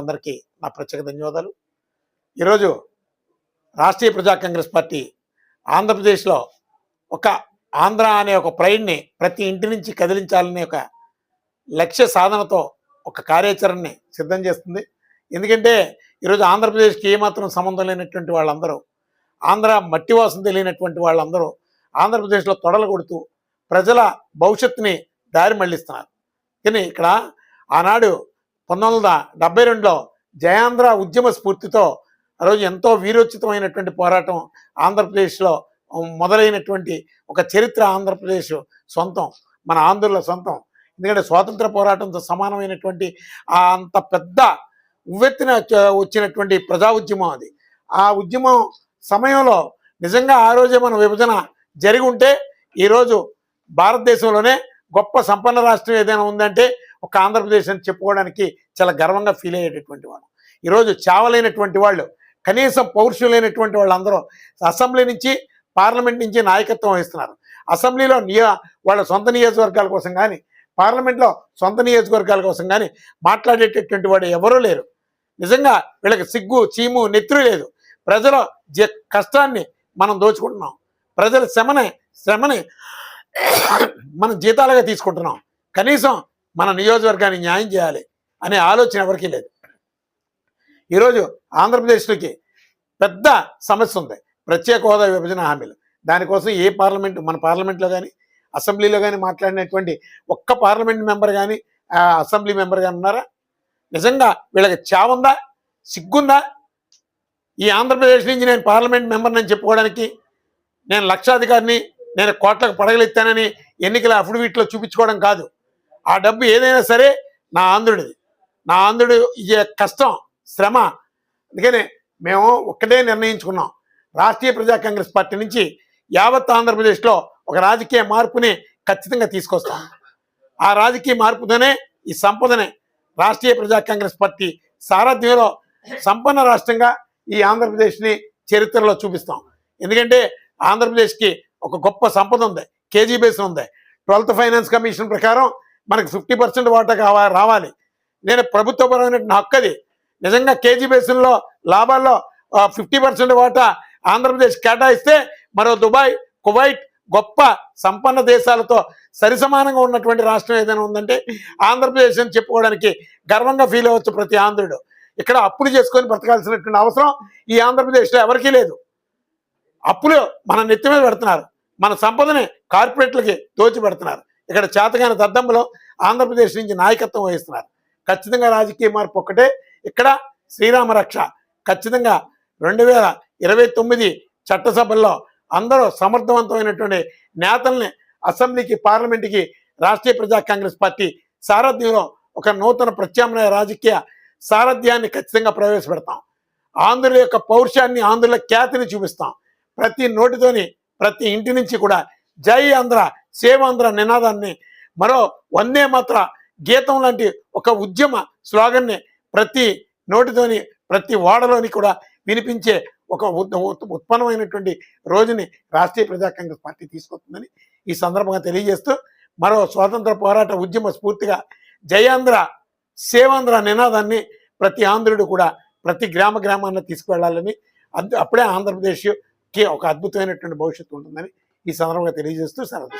అందరికీ నా ప్రత్యేక ధన్యవాదాలు. ఈరోజు రాష్ట్రీయ ప్రజా కాంగ్రెస్ పార్టీ ఆంధ్రప్రదేశ్లో ఒక ఆంధ్ర అనే ఒక ప్రైడ్ని ప్రతి ఇంటి నుంచి కదిలించాలనే ఒక లక్ష్య సాధనతో ఒక కార్యాచరణని సిద్ధం చేస్తుంది. ఎందుకంటే ఈరోజు ఆంధ్రప్రదేశ్కి ఏమాత్రం సంబంధం లేనటువంటి వాళ్ళందరూ ఆంధ్ర మట్టి వాసన తెలియనటువంటి వాళ్ళందరూ ఆంధ్రప్రదేశ్లో తొడలు కొడుతూ ప్రజల భవిష్యత్తుని దారి మళ్ళిస్తున్నారు. కానీ ఇక్కడ ఆనాడు పంతొమ్మిది వందల డెబ్బై రెండులో జయాంధ్ర ఉద్యమ స్ఫూర్తితో ఆ రోజు ఎంతో వీరోచితమైనటువంటి పోరాటం ఆంధ్రప్రదేశ్లో మొదలైనటువంటి ఒక చరిత్ర ఆంధ్రప్రదేశ్ సొంతం మన ఆంధ్రుల సొంతం. ఎందుకంటే స్వాతంత్ర పోరాటంతో సమానమైనటువంటి అంత పెద్ద ఉవ్వెత్తిన వచ్చినటువంటి ప్రజా ఉద్యమం అది. ఆ ఉద్యమం సమయంలో నిజంగా ఆ రోజే మన విభజన జరిగి ఉంటే ఈరోజు భారతదేశంలోనే గొప్ప సంపన్న రాష్ట్రం ఏదైనా ఉందంటే ఒక ఆంధ్రప్రదేశ్ అని చెప్పుకోవడానికి చాలా గర్వంగా ఫీల్ అయ్యేటటువంటి వాళ్ళు ఈరోజు చావలేనటువంటి వాళ్ళు కనీసం పౌరుషులైనటువంటి వాళ్ళందరూ అసెంబ్లీ నుంచి పార్లమెంట్ నుంచి నాయకత్వం వహిస్తున్నారు. అసెంబ్లీలో నియో వాళ్ళ సొంత నియోజకవర్గాల కోసం కానీ పార్లమెంట్లో సొంత నియోజకవర్గాల కోసం కానీ మాట్లాడేటటువంటి వాడు ఎవరూ లేరు. నిజంగా వీళ్ళకి సిగ్గు చీము నెత్తురు లేదు. ప్రజల జ- కష్టాన్ని మనం దోచుకుంటున్నాం. ప్రజల శ్రమని శ్రమని మనం జీతాలుగా తీసుకుంటున్నాం. కనీసం మన నియోజకవర్గాన్ని న్యాయం చేయాలి అనే ఆలోచన ఎవరికీ లేదు. ఈరోజు ఆంధ్రప్రదేశ్లోకి పెద్ద సమస్య ఉంది. ప్రత్యేక హోదా విభజన హామీలు. దానికోసం ఏ పార్లమెంట్ మన పార్లమెంట్లో కానీ అసెంబ్లీలో కానీ మాట్లాడినటువంటి ఒక్క పార్లమెంట్ మెంబర్ కానీ అసెంబ్లీ మెంబర్ కానీ ఉన్నారా? నిజంగా వీళ్ళకి చావుందా సిగ్గుందా? ఈ ఆంధ్రప్రదేశ్ నుంచి నేను పార్లమెంట్ మెంబర్ అని చెప్పుకోవడానికి నేను లక్షాధికారిని నేను కోట్లకు పడగలెత్తానని ఎన్నికల అఫిడవిట్లో చూపించుకోవడం కాదు. ఆ డబ్బు ఏదైనా సరే నా ఆంధ్రుడిది. నా ఆంధ్రుడు ఇచ్చే కష్టం శ్రమ అందుకని మేము ఒక్కటే నిర్ణయించుకున్నాం. రాష్ట్రీయ ప్రజా కాంగ్రెస్ పార్టీ నుంచి యావత్ ఆంధ్రప్రదేశ్లో ఒక రాజకీయ మార్పుని ఖచ్చితంగా తీసుకొస్తాం. ఆ రాజకీయ మార్పుతోనే ఈ సంపదనే రాష్ట్రీయ ప్రజా కాంగ్రెస్ పార్టీ సారథ్యంలో సంపన్న రాష్ట్రంగా ఈ ఆంధ్రప్రదేశ్ని చరిత్రలో చూపిస్తాం. ఎందుకంటే ఆంధ్రప్రదేశ్కి ఒక గొప్ప సంపద ఉంది కేజీ బేస్ ఉంది. ట్వెల్త్ ఫైనాన్స్ కమిషన్ ప్రకారం మనకు ఫిఫ్టీ పర్సెంట్ వాటా కావా రావాలి. నేను ప్రభుత్వపరమైన నా హక్కది. నిజంగా కేజీ బేసిన్లో లాభాల్లో ఫిఫ్టీ పర్సెంట్ వాటా ఆంధ్రప్రదేశ్ కేటాయిస్తే మరో దుబాయ్ కువైట్ గొప్ప సంపన్న దేశాలతో సరిసమానంగా ఉన్నటువంటి రాష్ట్రం ఏదైనా ఉందంటే ఆంధ్రప్రదేశ్ అని చెప్పుకోవడానికి గర్వంగా ఫీల్ అవ్వచ్చు ప్రతి ఆంధ్రుడు. ఇక్కడ అప్పులు చేసుకొని బ్రతకాల్సినటువంటి అవసరం ఈ ఆంధ్రప్రదేశ్లో ఎవరికీ లేదు. అప్పులు మన నెత్తి మీద పెడుతున్నారు. మన సంపదని కార్పొరేట్లకి దోచి పెడుతున్నారు ఇక్కడ చేతగాని దద్దంలో ఆంధ్రప్రదేశ్ నుంచి నాయకత్వం వహిస్తున్నారు. ఖచ్చితంగా రాజకీయ మార్పు ఒక్కటే. ఇక్కడ శ్రీరామ రక్ష ఖచ్చితంగా రెండు వేల ఇరవై తొమ్మిది చట్టసభల్లో అందరూ సమర్థవంతమైనటువంటి నేతల్ని అసెంబ్లీకి పార్లమెంటుకి రాష్ట్రీయ ప్రజా కాంగ్రెస్ పార్టీ సారథ్యంలో ఒక నూతన ప్రత్యామ్నాయ రాజకీయ సారథ్యాన్ని ఖచ్చితంగా ప్రవేశపెడతాం. ఆంధ్రుల యొక్క పౌరుషాన్ని ఆంధ్రుల ఖ్యాతిని చూపిస్తాం. ప్రతి నోటితోని ప్రతి ఇంటి నుంచి కూడా జై ఆంధ్ర సేవాంధ్ర నినాదాన్ని మరో వందే మాత్ర గీతం లాంటి ఒక ఉద్యమ స్లోగన్ని ప్రతి నోటితోని ప్రతి ఓడలోని కూడా వినిపించే ఒక ఉత్పన్నమైనటువంటి రోజుని రాష్ట్రీయ ప్రజా కాంగ్రెస్ పార్టీ తీసుకొస్తుందని ఈ సందర్భంగా తెలియజేస్తూ మరో స్వాతంత్ర పోరాట ఉద్యమ స్ఫూర్తిగా జయాంధ్ర సేవాంధ్ర నినాదాన్ని ప్రతి ఆంధ్రుడు కూడా ప్రతి గ్రామ గ్రామాన్ని తీసుకువెళ్ళాలని అప్పుడే ఆంధ్రప్రదేశ్కి ఒక అద్భుతమైనటువంటి భవిష్యత్తు ఉంటుందని ఈ సందర్భంగా తెలియజేస్తూ సెలవు